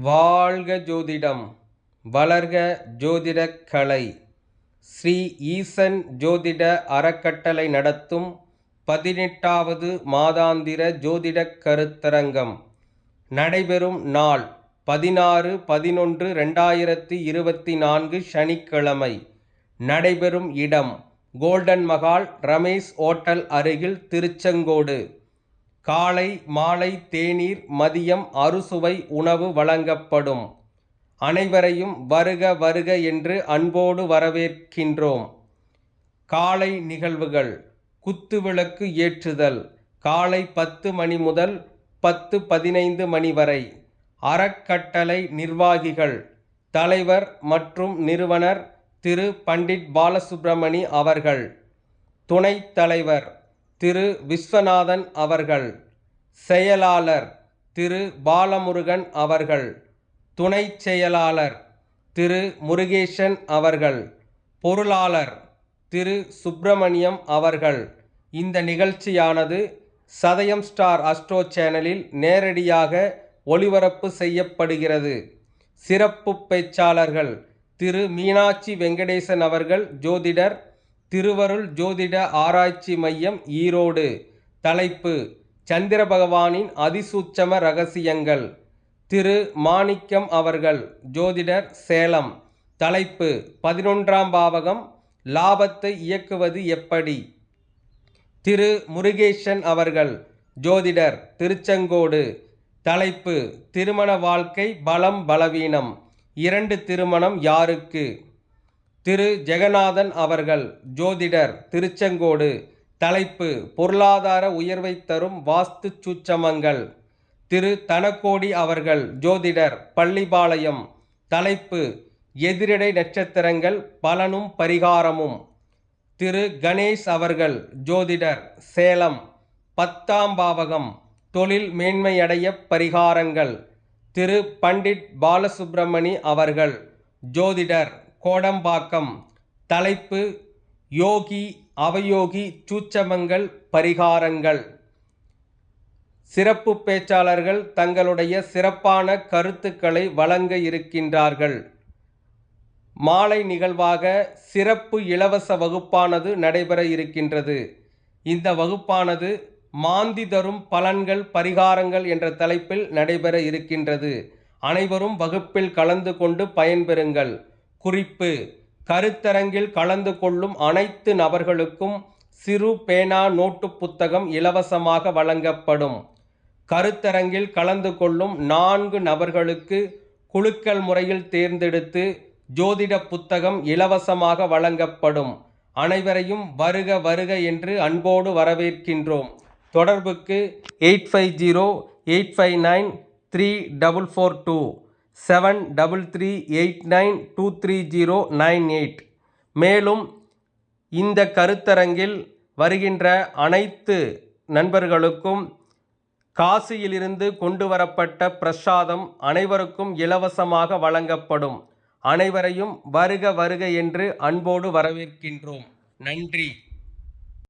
வாழ்க ஜோதிடம் வளர்க ஜோதிடக் கலை. ஸ்ரீ ஈசன் ஜோதிட அறக்கட்டளை நடத்தும் பதினெட்டாவது மாதாந்திர ஜோதிடக் கருத்தரங்கம். நடைபெறும் நாள் பதினாறு பதினொன்று ரெண்டாயிரத்தி இருபத்தி நான்கு சனிக்கிழமை. நடைபெறும் இடம் கோல்டன் மகால் ரமேஷ் ஓட்டல் அருகில் திருச்செங்கோடு. காலை மாலை தேநீர் மதியம் அறுசுவை உணவு வழங்கப்படும். அனைவரையும் வருக வருக என்று அன்போடு வரவேற்கின்றோம். காலை நிகழ்வுகள். குத்துவிளக்கு ஏற்றுதல். காலை பத்து மணி முதல் பத்து பதினைந்து மணி வரை. அறக்கட்டளை நிர்வாகிகள். தலைவர் மற்றும் நிறுவனர் திரு. பண்டிட் பாலசுப்ரமணி அவர்கள். துணைத் தலைவர். திரு விஸ்வநாதன் அவர்கள் செயலாளர் திரு பாலமுருகன் அவர்கள் துணைச் செயலாளர் திரு முருகேசன் அவர்கள் பொருளாளர் திரு சுப்பிரமணியம் அவர்கள். இந்த நிகழ்ச்சியானது சதயம் ஸ்டார் அஸ்ட்ரோ சேனலில் நேரடியாக ஒளிபரப்பு செய்யப்படுகிறது. சிறப்பு பேச்சாளர்கள் திரு மீனாட்சி வெங்கடேசன் அவர்கள் ஜோதிடர் திருவருள் ஜோதிட ஆராய்ச்சி மையம் ஈரோடு. தலைப்பு சந்திர பகவானின் அதிசூட்சம ரகசியங்கள். திரு. மாணிக்கம் அவர்கள் ஜோதிடர் சேலம். தலைப்பு பதினொன்றாம் பாவகம் லாபத்தை இயக்குவது எப்படி? திரு. முருகேசன் அவர்கள் ஜோதிடர் திருச்செங்கோடு. தலைப்பு திருமண வாழ்க்கை பலம் பலவீனம். இரண்டு திருமணம் யாருக்கு? திரு ஜெகநாதன் அவர்கள் ஜோதிடர் திருச்செங்கோடு தலைப்பு பொருளாதார உயர்வை தரும் வாஸ்து சூச்சமங்கள் திரு தனக்கோடி அவர்கள் ஜோதிடர் பள்ளிபாளையம். தலைப்பு எதிரிடை நட்சத்திரங்கள் பலனும் பரிகாரமும். திரு கணேஷ் அவர்கள் ஜோதிடர் சேலம். பத்தாம் பாவகம் தொழில் மேன்மையடைய பரிகாரங்கள். திரு பண்டிட் பாலசுப்ரமணி அவர்கள் ஜோதிடர் கோடம்பாக்கம். தலைப்பு யோகி அவயோகி சூச்சமங்கள் பரிகாரங்கள். சிறப்பு பேச்சாளர்கள் தங்களுடைய சிறப்பான கருத்துக்களை வழங்க இருக்கின்றார்கள். மாலை நிகழ்வாக சிறப்பு இலவச வகுப்பானது நடைபெற இருக்கின்றது. இந்த வகுப்பானது மாந்தி தரும் பலன்கள் பரிகாரங்கள் என்ற தலைப்பில் நடைபெற இருக்கின்றது. அனைவரும் வகுப்பில் கலந்து கொண்டு பயன்பெறுங்கள். குறிப்பு. கருத்தரங்கில் கலந்து கொள்ளும் அனைத்து நபர்களுக்கும் சிறு பேனா நோட்டு புத்தகம் இலவசமாக வழங்கப்படும். கருத்தரங்கில் கலந்து கொள்ளும் நான்கு நபர்களுக்கு குழுக்கள் முறையில் தேர்ந்தெடுத்து ஜோதிட புத்தகம் இலவசமாக வழங்கப்படும். அனைவரையும் வருக வருக என்று அன்போடு வரவேற்கின்றோம். தொடர்புக்கு eight five zero eight five nine three double four two. Seven double three eight nine two three zero nine eight மேலும் இந்த கருத்தரங்கில் வருகின்ற அனைத்து நண்பர்களுக்கும் காசியிலிருந்து கொண்டு வரப்பட்ட பிரசாதம் அனைவருக்கும் இலவசமாக வழங்கப்படும். அனைவரையும் வருக வருக என்று அன்போடு வரவேற்கின்றோம். நன்றி.